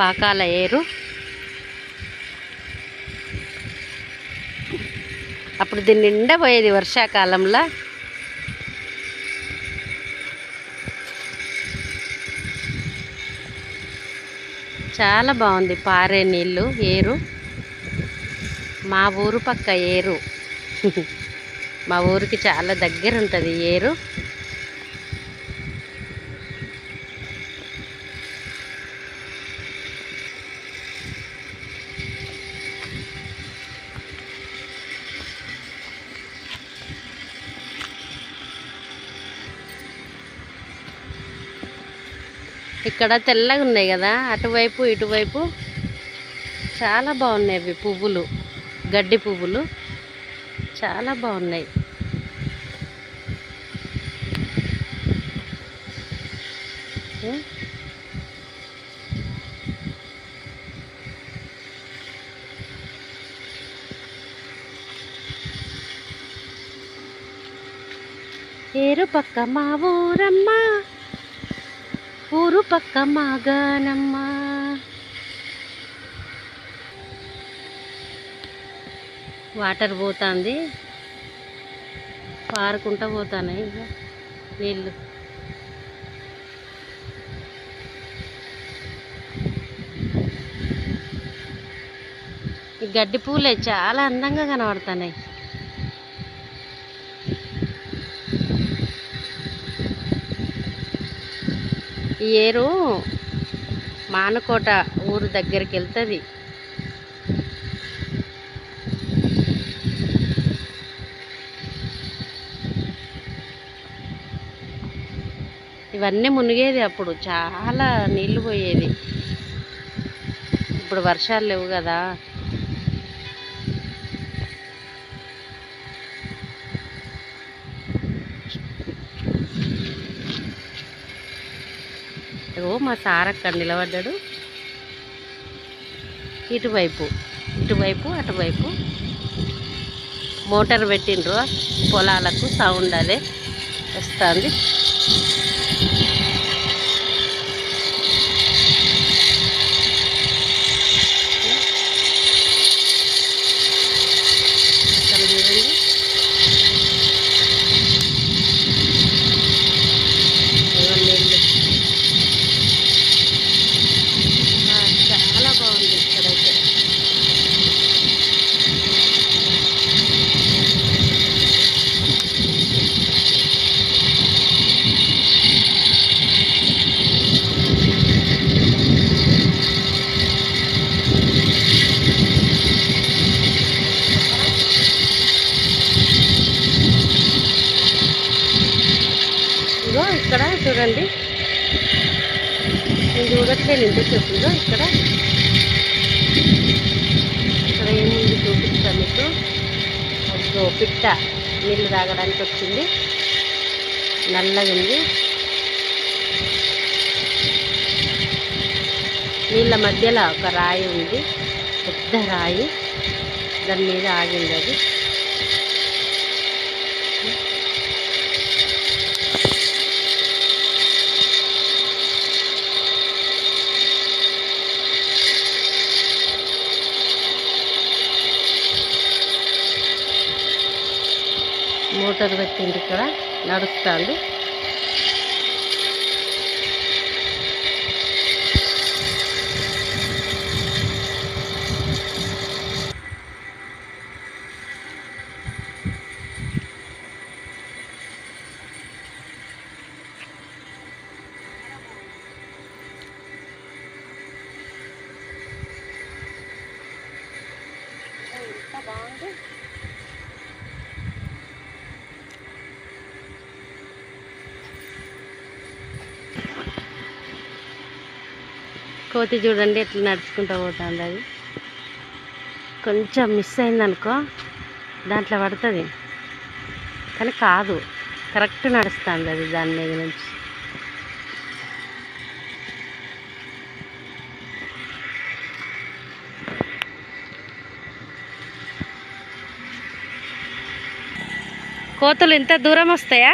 పాకాల ఏరు. అప్పుడు దీన్ని నిండా పోయేది వర్షాకాలంలో. చాలా బాగుంది పారే నీళ్ళు ఏరు. మా ఊరు పక్క ఏరు. మా ఊరికి చాలా దగ్గర ఉంటుంది ఏరు. ఇక్కడ తెల్లగా ఉన్నాయి కదా అటువైపు ఇటువైపు చాలా బాగున్నాయి అవి పువ్వులు గడ్డి పువ్వులు. చాలా బాగున్నాయి. ఏరు పక్క మా ఊరమ్మ ఊరు పక్క మాగానమ్మ. వాటర్ పోతుంది. పారుకుంటా పోతాయి ఇక నీళ్ళు. ఈ గడ్డి పూలే చాలా అందంగా కనబడుతున్నాయి. ఈ ఏరు మానకోట ఊరు దగ్గరికి వెళ్తుంది. ఇవన్నీ మునిగేది అప్పుడు చాలా నీళ్ళు పోయేది ఇప్పుడు వర్షాలు లేవు కదా. ఓ మా సార్ అక్కడ నిలబడ్డాడు. ఇటువైపు ఇటువైపు అటువైపు. మోటార్ పెట్టిండ్రు. పొలాలకు సౌండ్ అదే వస్తుంది ఇక్కడ చూడండి ఇదిగో నీళ్ళు ఆ, చాలా బాగుంది ఇక్కడైతే ఇగో ఇక్కడ చూడండి. నేను చూడట్లేదు ఇంత చెప్పుదో ఇక్కడ. ఇక్కడ ఏముంది చూపిస్తా మీకు. అదిగో పిట్ట. నీళ్ళు తాగడానికి వచ్చింది. నల్లగా ఉంది. నీళ్ళ మధ్యలో ఒక రాయి ఉంది. పెద్ద రాయి. దాని మీద ఆగింది అది. మోటార్ పెట్టింది ఇక్కడ నడుస్తుంది బాగుంది కోతి చూడండి ఎట్లా నడుచుకుంటూ పోతుంది అది. కొంచెం మిస్ అయిందనుకో దాంట్లో పడుతుంది. కానీ కాదు కరెక్ట్ నడుస్తుంది అది దాని మీద నుంచి. కోతులు ఇంత దూరం వస్తాయా?